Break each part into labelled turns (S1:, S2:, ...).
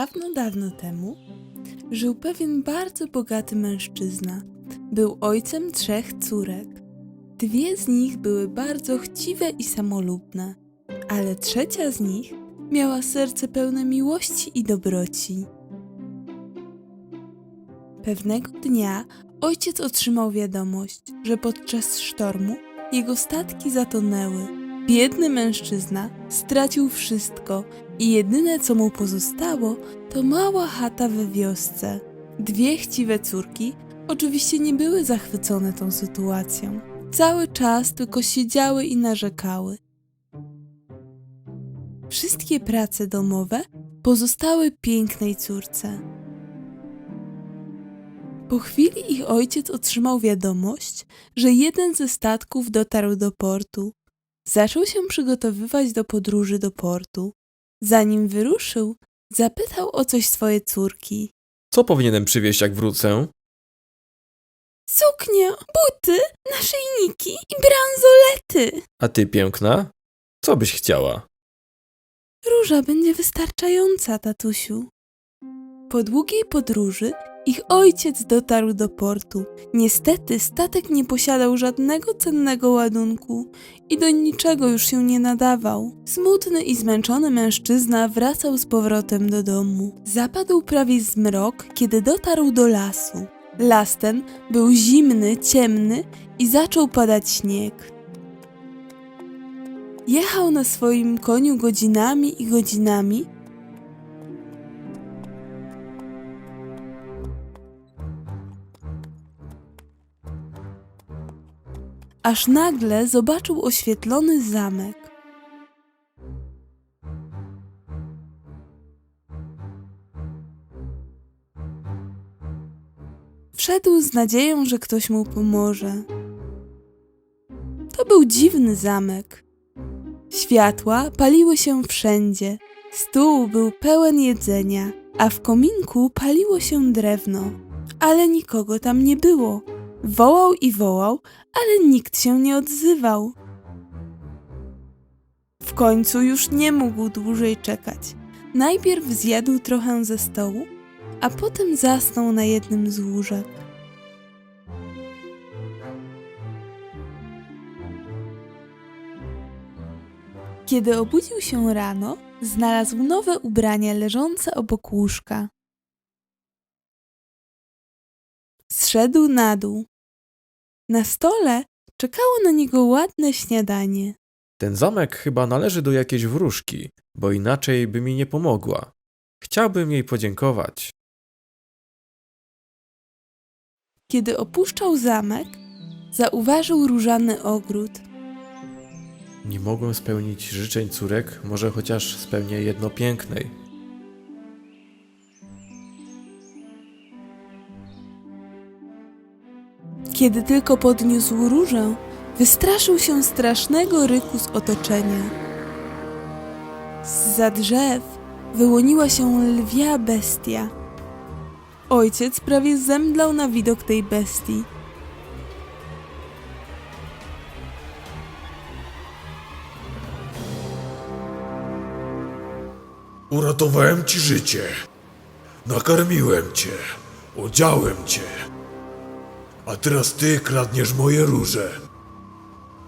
S1: Dawno, dawno temu żył pewien bardzo bogaty mężczyzna. Był ojcem trzech córek. Dwie z nich były bardzo chciwe i samolubne, ale trzecia z nich miała serce pełne miłości i dobroci. Pewnego dnia ojciec otrzymał wiadomość, że podczas sztormu jego statki zatonęły. Biedny mężczyzna stracił wszystko i jedyne co mu pozostało to mała chata we wiosce. Dwie chciwe córki oczywiście nie były zachwycone tą sytuacją. Cały czas tylko siedziały i narzekały. Wszystkie prace domowe pozostały pięknej córce. Po chwili ich ojciec otrzymał wiadomość, że jeden ze statków dotarł do portu. Zaczął się przygotowywać do podróży do portu. Zanim wyruszył, zapytał o coś swoje córki.
S2: Co powinienem przywieźć, jak wrócę?
S1: Suknie, buty, naszyjniki i bransolety.
S2: A ty, piękna? Co byś chciała?
S1: Róża będzie wystarczająca, tatusiu. Po długiej podróży ich ojciec dotarł do portu. Niestety statek nie posiadał żadnego cennego ładunku i do niczego już się nie nadawał. Smutny i zmęczony mężczyzna wracał z powrotem do domu. Zapadł prawie zmrok, kiedy dotarł do lasu. Las ten był zimny, ciemny i zaczął padać śnieg. Jechał na swoim koniu godzinami i godzinami, aż nagle zobaczył oświetlony zamek. Wszedł z nadzieją, że ktoś mu pomoże. To był dziwny zamek. Światła paliły się wszędzie. Stół był pełen jedzenia, a w kominku paliło się drewno. Ale nikogo tam nie było. Wołał i wołał, ale nikt się nie odzywał. W końcu już nie mógł dłużej czekać. Najpierw zjadł trochę ze stołu, a potem zasnął na jednym z łóżek. Kiedy obudził się rano, znalazł nowe ubrania leżące obok łóżka. Zszedł na dół. Na stole czekało na niego ładne śniadanie.
S2: Ten zamek chyba należy do jakiejś wróżki, bo inaczej by mi nie pomogła. Chciałbym jej podziękować.
S1: Kiedy opuszczał zamek, zauważył różany ogród.
S2: Nie mogłem spełnić życzeń córek, może chociaż spełnię jedno pięknej.
S1: Kiedy tylko podniósł różę, wystraszył się strasznego ryku z otoczenia. Zza drzew wyłoniła się lwia bestia. Ojciec prawie zemdlał na widok tej bestii.
S3: Uratowałem ci życie. Nakarmiłem cię. Odziałem cię. A teraz ty kradniesz moje róże.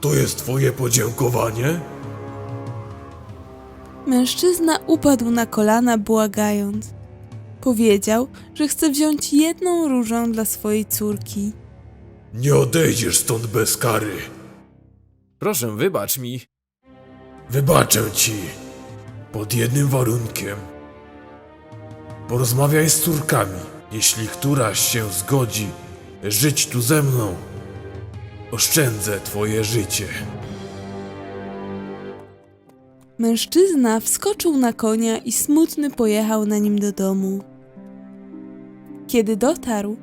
S3: To jest twoje podziękowanie?
S1: Mężczyzna upadł na kolana, błagając. Powiedział, że chce wziąć jedną różę dla swojej córki.
S3: Nie odejdziesz stąd bez kary.
S2: Proszę, wybacz mi.
S3: Wybaczę ci. Pod jednym warunkiem. Porozmawiaj z córkami. Jeśli któraś się zgodzi żyć tu ze mną, oszczędzę twoje życie.
S1: Mężczyzna wskoczył na konia i smutny pojechał na nim do domu. Kiedy dotarł,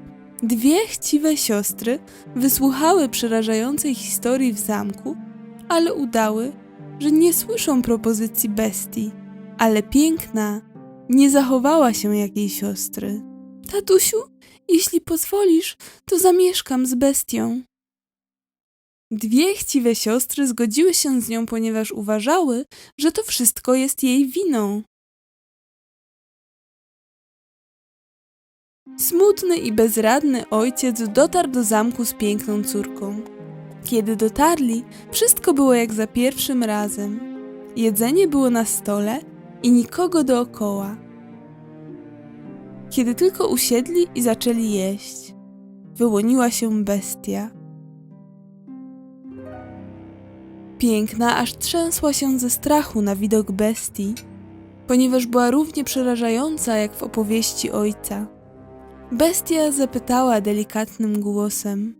S1: dwie chciwe siostry wysłuchały przerażającej historii w zamku, ale udały, że nie słyszą propozycji bestii. Ale piękna nie zachowała się jak jej siostry. Tatusiu, jeśli pozwolisz, to zamieszkam z bestią. Dwie chciwe siostry zgodziły się z nią, ponieważ uważały, że to wszystko jest jej winą. Smutny i bezradny ojciec dotarł do zamku z piękną córką. Kiedy dotarli, wszystko było jak za pierwszym razem. Jedzenie było na stole i nikogo dookoła. Kiedy tylko usiedli i zaczęli jeść, wyłoniła się bestia. Piękna aż trzęsła się ze strachu na widok bestii, ponieważ była równie przerażająca jak w opowieści ojca. Bestia zapytała delikatnym głosem: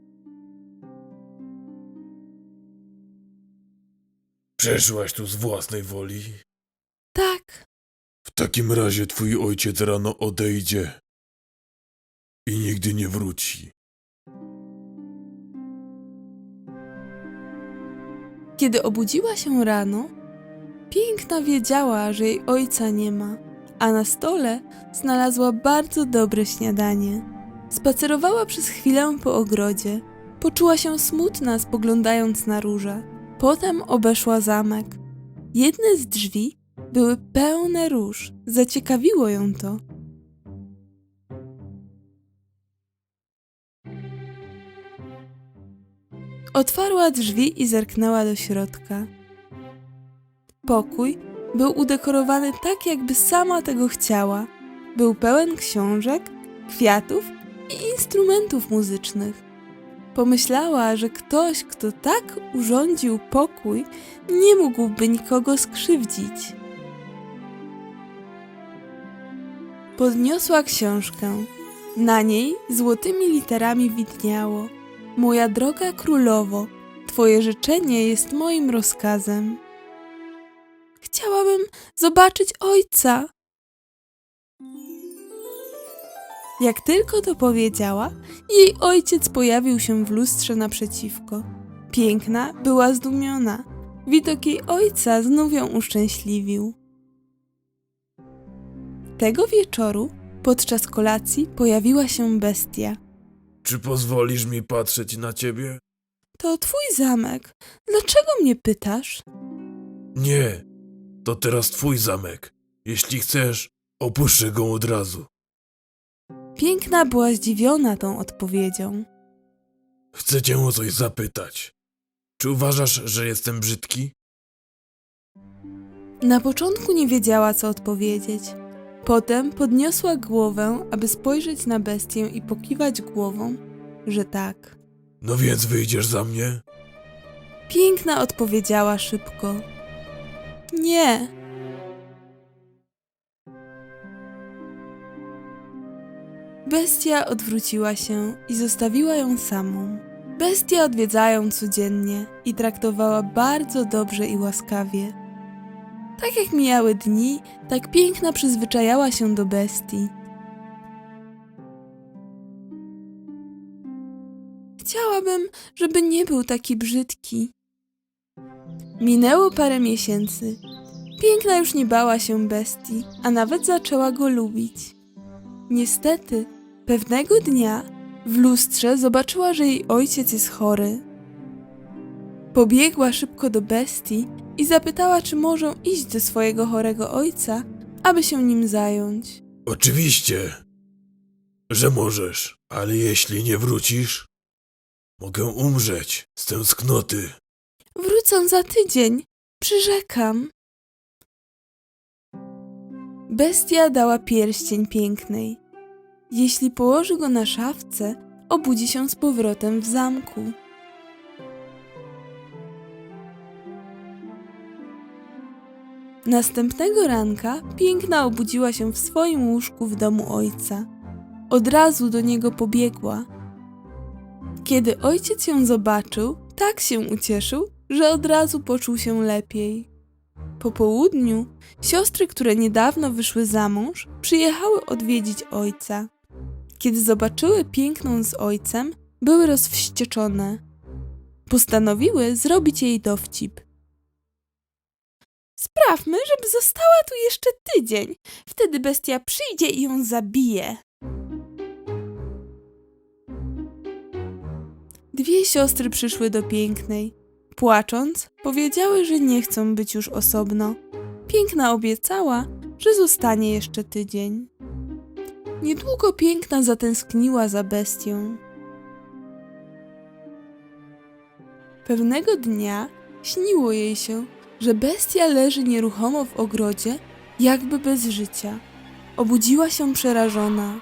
S3: Przeszłaś tu z własnej woli?
S1: Tak,
S3: takim razie twój ojciec rano odejdzie i nigdy nie wróci.
S1: kiedy obudziła się rano, piękna wiedziała, że jej ojca nie ma, a na stole znalazła bardzo dobre śniadanie. Spacerowała przez chwilę po ogrodzie. Poczuła się smutna, spoglądając na róże. Potem obeszła zamek. Jedne z drzwi były pełne róż. Zaciekawiło ją to. Otwarła drzwi i zerknęła do środka. Pokój był udekorowany tak, jakby sama tego chciała. Był pełen książek, kwiatów i instrumentów muzycznych. Pomyślała, że ktoś, kto tak urządził pokój, nie mógłby nikogo skrzywdzić. Podniosła książkę. Na niej złotymi literami widniało: Moja droga królowo, Twoje życzenie jest moim rozkazem. Chciałabym zobaczyć ojca. Jak tylko to powiedziała, jej ojciec pojawił się w lustrze naprzeciwko. Piękna była zdumiona. Widok jej ojca znów ją uszczęśliwił. Tego wieczoru, podczas kolacji, pojawiła się bestia.
S3: Czy pozwolisz mi patrzeć na ciebie?
S1: To twój zamek. Dlaczego mnie pytasz?
S3: Nie, to teraz twój zamek. Jeśli chcesz, opuszczę go od razu.
S1: Piękna była zdziwiona tą odpowiedzią.
S3: Chcę cię o coś zapytać. Czy uważasz, że jestem brzydki?
S1: Na początku nie wiedziała, co odpowiedzieć. Potem podniosła głowę, aby spojrzeć na bestię i pokiwać głową, że tak.
S3: No więc wyjdziesz za mnie?
S1: Piękna odpowiedziała szybko. Nie. Bestia odwróciła się i zostawiła ją samą. Bestia odwiedza ją codziennie i traktowała bardzo dobrze i łaskawie. Tak jak mijały dni, tak piękna przyzwyczajała się do bestii. Chciałabym, żeby nie był taki brzydki. Minęło parę miesięcy. Piękna już nie bała się bestii, a nawet zaczęła go lubić. Niestety, pewnego dnia w lustrze zobaczyła, że jej ojciec jest chory. Pobiegła szybko do bestii i zapytała, czy może iść do swojego chorego ojca, aby się nim zająć.
S3: Oczywiście, że możesz, ale jeśli nie wrócisz, mogę umrzeć z tęsknoty.
S1: Wrócę za tydzień, przyrzekam. Bestia dała pierścień pięknej. Jeśli położy go na szafce, obudzi się z powrotem w zamku. Następnego ranka piękna obudziła się w swoim łóżku w domu ojca. Od razu do niego pobiegła. Kiedy ojciec ją zobaczył, tak się ucieszył, że od razu poczuł się lepiej. Po południu siostry, które niedawno wyszły za mąż, przyjechały odwiedzić ojca. Kiedy zobaczyły piękną z ojcem, były rozwścieczone. Postanowiły zrobić jej dowcip. Sprawmy, żeby została tu jeszcze tydzień. Wtedy bestia przyjdzie i ją zabije. Dwie siostry przyszły do pięknej. Płacząc, powiedziały, że nie chcą być już osobno. Piękna obiecała, że zostanie jeszcze tydzień. Niedługo piękna zatęskniła za bestią. Pewnego dnia śniło jej się, że bestia leży nieruchomo w ogrodzie, jakby bez życia. Obudziła się przerażona.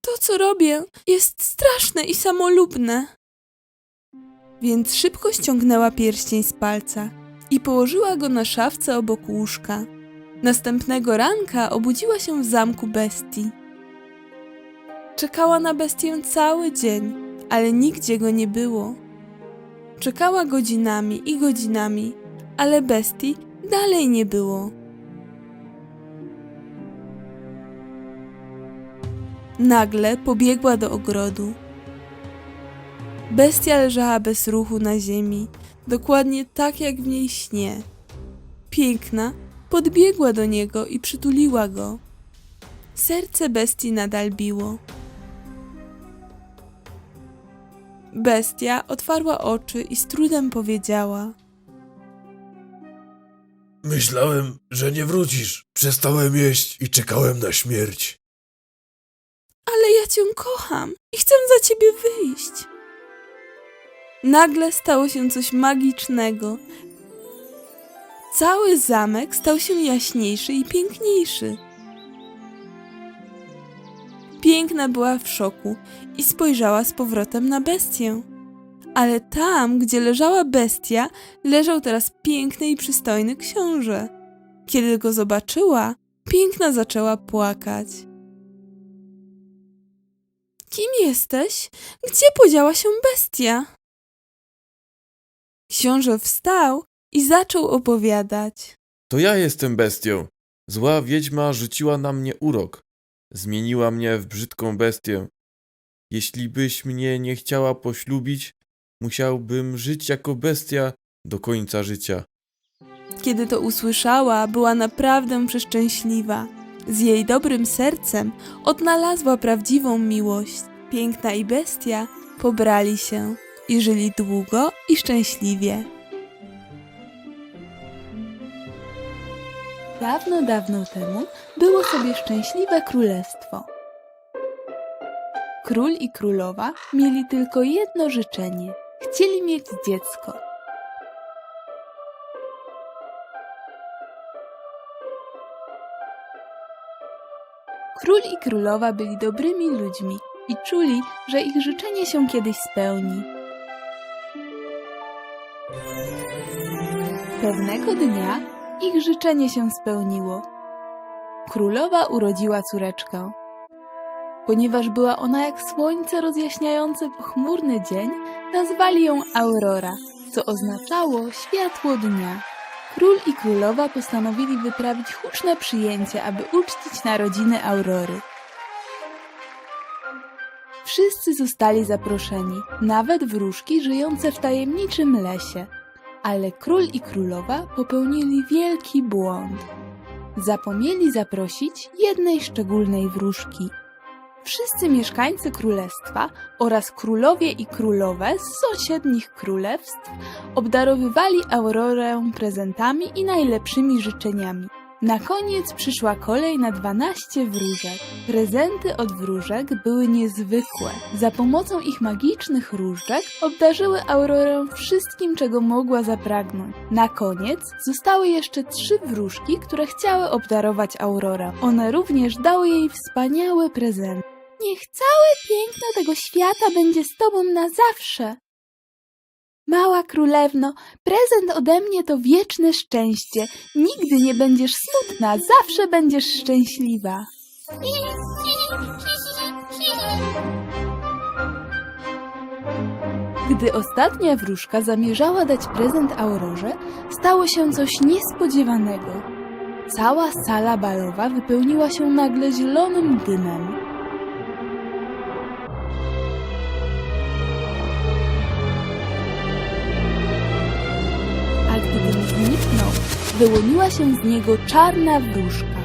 S1: To, co robię, jest straszne i samolubne. Więc szybko ściągnęła pierścień z palca i położyła go na szafce obok łóżka. Następnego ranka obudziła się w zamku bestii. Czekała na bestię cały dzień, ale nigdzie go nie było. Czekała godzinami i godzinami, ale bestii dalej nie było. Nagle pobiegła do ogrodu. Bestia leżała bez ruchu na ziemi, dokładnie tak jak w niej śnie. Piękna podbiegła do niego i przytuliła go. Serce bestii nadal biło. Bestia otwarła oczy i z trudem powiedziała:
S3: Myślałem, że nie wrócisz. Przestałem jeść i czekałem na śmierć.
S1: Ale ja cię kocham i chcę za ciebie wyjść. Nagle stało się coś magicznego. Cały zamek stał się jaśniejszy i piękniejszy. Piękna była w szoku i spojrzała z powrotem na bestię. Ale tam, gdzie leżała bestia, leżał teraz piękny i przystojny książę. Kiedy go zobaczyła, piękna zaczęła płakać. Kim jesteś? Gdzie podziała się bestia? Książę wstał i zaczął opowiadać.
S2: To ja jestem bestią. Zła wiedźma rzuciła na mnie urok. Zmieniła mnie w brzydką bestię. Jeśli byś mnie nie chciała poślubić, musiałbym żyć jako bestia do końca życia.
S1: Kiedy to usłyszała, była naprawdę przeszczęśliwa. Z jej dobrym sercem odnalazła prawdziwą miłość. Piękna i bestia pobrali się i żyli długo i szczęśliwie. Dawno, dawno temu było sobie szczęśliwe królestwo. Król i królowa mieli tylko jedno życzenie. Chcieli mieć dziecko. Król i królowa byli dobrymi ludźmi i czuli, że ich życzenie się kiedyś spełni. Pewnego dnia ich życzenie się spełniło. Królowa urodziła córeczkę. Ponieważ była ona jak słońce rozjaśniające pochmurny dzień, nazwali ją Aurora, co oznaczało światło dnia. Król i królowa postanowili wyprawić huczne przyjęcie, aby uczcić narodziny Aurory. Wszyscy zostali zaproszeni, nawet wróżki żyjące w tajemniczym lesie. Ale król i królowa popełnili wielki błąd. Zapomnieli zaprosić jednej szczególnej wróżki. Wszyscy mieszkańcy królestwa oraz królowie i królowe z sąsiednich królestw obdarowywali Aurorę prezentami i najlepszymi życzeniami. Na koniec przyszła kolej na 12 wróżek. Prezenty od wróżek były niezwykłe. Za pomocą ich magicznych różdżek obdarzyły Aurorę wszystkim, czego mogła zapragnąć. Na koniec zostały jeszcze trzy wróżki, które chciały obdarować Aurorę. One również dały jej wspaniały prezent. Niech całe piękno tego świata będzie z tobą na zawsze. Mała królewno, prezent ode mnie to wieczne szczęście. Nigdy nie będziesz smutna, zawsze będziesz szczęśliwa. Gdy ostatnia wróżka zamierzała dać prezent Aurorze, stało się coś niespodziewanego. Cała sala balowa wypełniła się nagle zielonym dymem. Zniknął, wyłoniła się z niego czarna wróżka.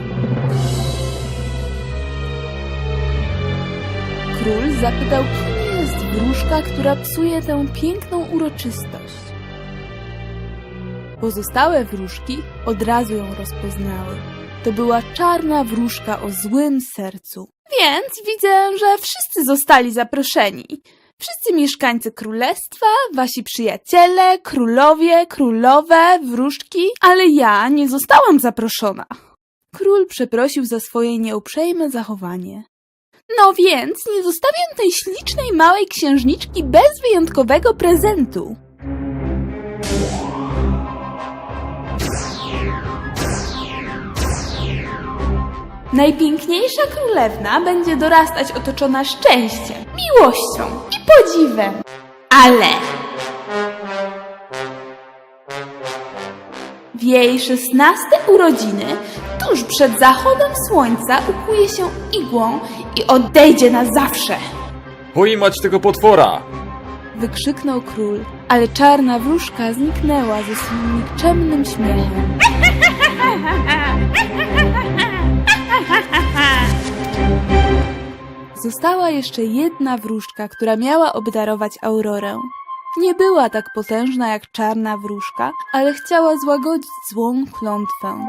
S1: Król zapytał, kim jest wróżka, która psuje tę piękną uroczystość. Pozostałe wróżki od razu ją rozpoznały. to była czarna wróżka o złym sercu. Więc widzę, że wszyscy zostali zaproszeni. Wszyscy mieszkańcy królestwa, wasi przyjaciele, królowie, królowe, wróżki, ale ja nie zostałam zaproszona. Król przeprosił za swoje nieuprzejme zachowanie. No więc nie zostawiam tej ślicznej małej księżniczki bez wyjątkowego prezentu. Najpiękniejsza królewna będzie dorastać otoczona szczęściem, miłością i podziwem. Ale w jej szesnaste urodziny, tuż przed zachodem słońca, ukuje się igłą i odejdzie na zawsze.
S2: Pojmać tego potwora!
S1: Wykrzyknął król, ale czarna wróżka zniknęła ze swym nikczemnym śmiechem. Została jeszcze jedna wróżka, która miała obdarować Aurorę. Nie była tak potężna jak czarna wróżka, ale chciała złagodzić złą klątwę.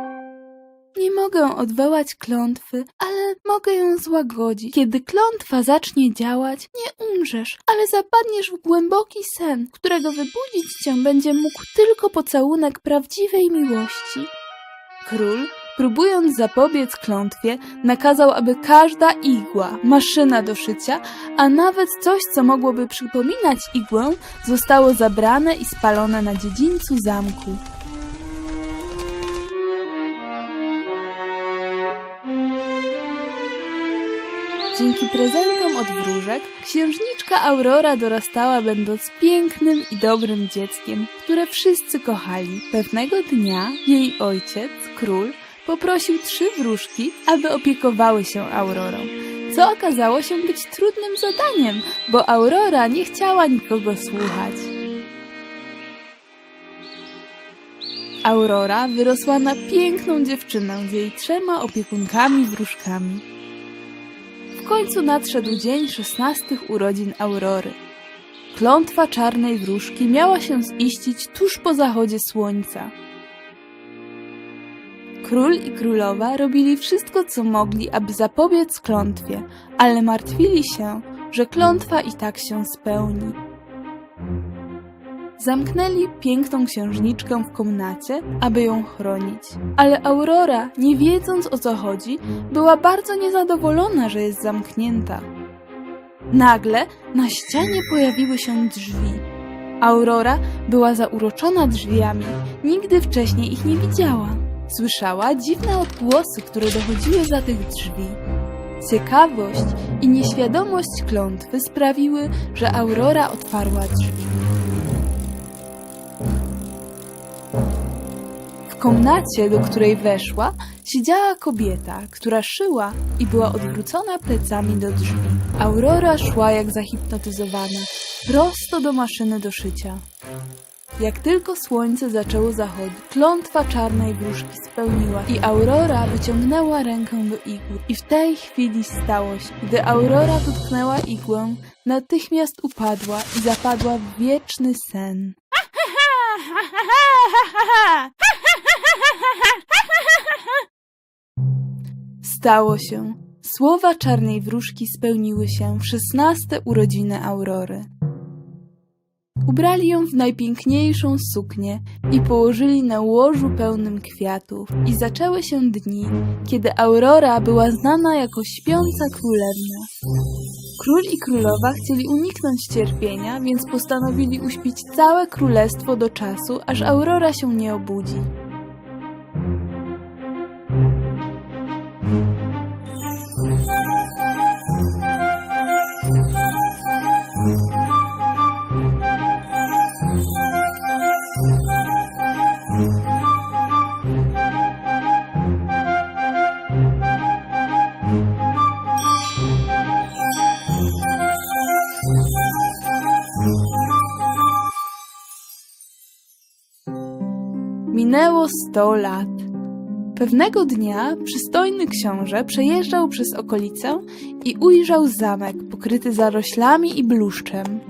S1: Nie mogę odwołać klątwy, ale mogę ją złagodzić. Kiedy klątwa zacznie działać, nie umrzesz, ale zapadniesz w głęboki sen, którego wybudzić cię będzie mógł tylko pocałunek prawdziwej miłości. Król, próbując zapobiec klątwie, nakazał, aby każda igła, maszyna do szycia, a nawet coś, co mogłoby przypominać igłę, zostało zabrane i spalone na dziedzińcu zamku. Dzięki prezentom od wróżek, księżniczka Aurora dorastała będąc pięknym i dobrym dzieckiem, które wszyscy kochali. Pewnego dnia jej ojciec, król, poprosił trzy wróżki, aby opiekowały się Aurorą, co okazało się być trudnym zadaniem, bo Aurora nie chciała nikogo słuchać. Aurora wyrosła na piękną dziewczynę z jej trzema opiekunkami wróżkami. W końcu nadszedł dzień szesnastych urodzin Aurory. Klątwa czarnej wróżki miała się ziścić tuż po zachodzie słońca. Król i królowa robili wszystko, co mogli, aby zapobiec klątwie, ale martwili się, że klątwa i tak się spełni. Zamknęli piękną księżniczkę w komnacie, aby ją chronić. Ale Aurora, nie wiedząc o co chodzi, była bardzo niezadowolona, że jest zamknięta. Nagle na ścianie pojawiły się drzwi. Aurora była zauroczona drzwiami, nigdy wcześniej ich nie widziała. Słyszała dziwne odgłosy, które dochodziły za tych drzwi. Ciekawość i nieświadomość klątwy sprawiły, że Aurora otwarła drzwi. W komnacie, do której weszła, siedziała kobieta, która szyła i była odwrócona plecami do drzwi. Aurora szła jak zahipnotyzowana, prosto do maszyny do szycia. Jak tylko słońce zaczęło zachodzić, klątwa czarnej wróżki spełniła i Aurora wyciągnęła rękę do igły. I w tej chwili stało się. Gdy Aurora dotknęła igłę, natychmiast upadła i zapadła w wieczny sen. Stało się. Słowa czarnej wróżki spełniły się w szesnaste urodziny Aurory. Ubrali ją w najpiękniejszą suknię i położyli na łożu pełnym kwiatów. I zaczęły się dni, kiedy Aurora była znana jako śpiąca królewna. Król i królowa chcieli uniknąć cierpienia, więc postanowili uśpić całe królestwo do czasu, aż Aurora się nie obudzi. Minęło sto lat. Pewnego dnia przystojny książę przejeżdżał przez okolicę i ujrzał zamek pokryty zaroślami i bluszczem.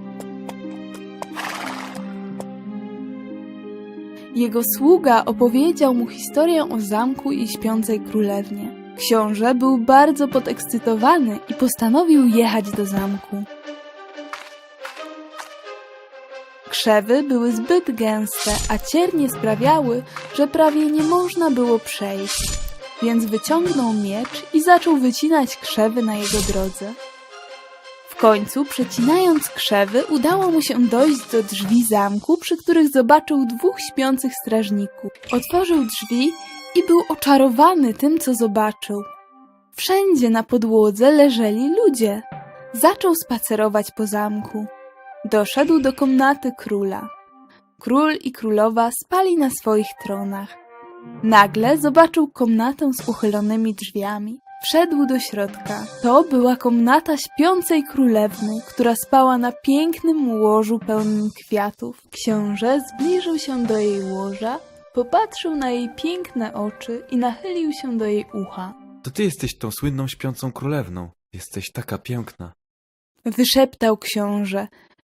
S1: Jego sługa opowiedział mu historię o zamku i śpiącej królewnie. Książę był bardzo podekscytowany i postanowił jechać do zamku. Krzewy były zbyt gęste, a ciernie sprawiały, że prawie nie można było przejść. Więc wyciągnął miecz i zaczął wycinać krzewy na jego drodze. W końcu, przecinając krzewy, udało mu się dojść do drzwi zamku, przy których zobaczył dwóch śpiących strażników. Otworzył drzwi i był oczarowany tym, co zobaczył. Wszędzie na podłodze leżeli ludzie. Zaczął spacerować po zamku. Doszedł do komnaty króla. Król i królowa spali na swoich tronach. Nagle zobaczył komnatę z uchylonymi drzwiami. Wszedł do środka. To była komnata śpiącej królewny, która spała na pięknym łożu pełnym kwiatów. Książę zbliżył się do jej łoża, popatrzył na jej piękne oczy i nachylił się do jej ucha.
S2: To ty jesteś tą słynną śpiącą królewną. Jesteś taka piękna.
S1: Wyszeptał książę.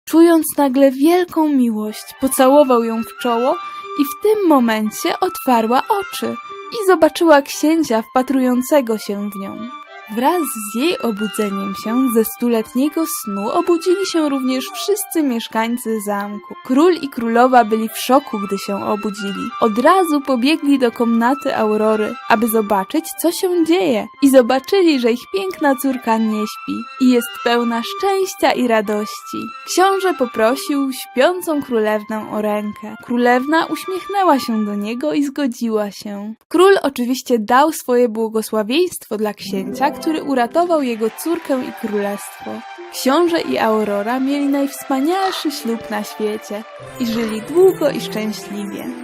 S1: Czując nagle wielką miłość, pocałował ją w czoło i w tym momencie otwarła oczy i zobaczyła księcia wpatrującego się w nią. Wraz z jej obudzeniem się ze stuletniego snu obudzili się również wszyscy mieszkańcy zamku. Król i królowa byli w szoku, gdy się obudzili. Od razu pobiegli do komnaty Aurory, aby zobaczyć, co się dzieje. I zobaczyli, że ich piękna córka nie śpi i jest pełna szczęścia i radości. Książę poprosił śpiącą królewnę o rękę. Królewna uśmiechnęła się do niego i zgodziła się. Król oczywiście dał swoje błogosławieństwo dla księcia, który uratował jego córkę i królestwo. Książę i Aurora mieli najwspanialszy ślub na świecie i żyli długo i szczęśliwie.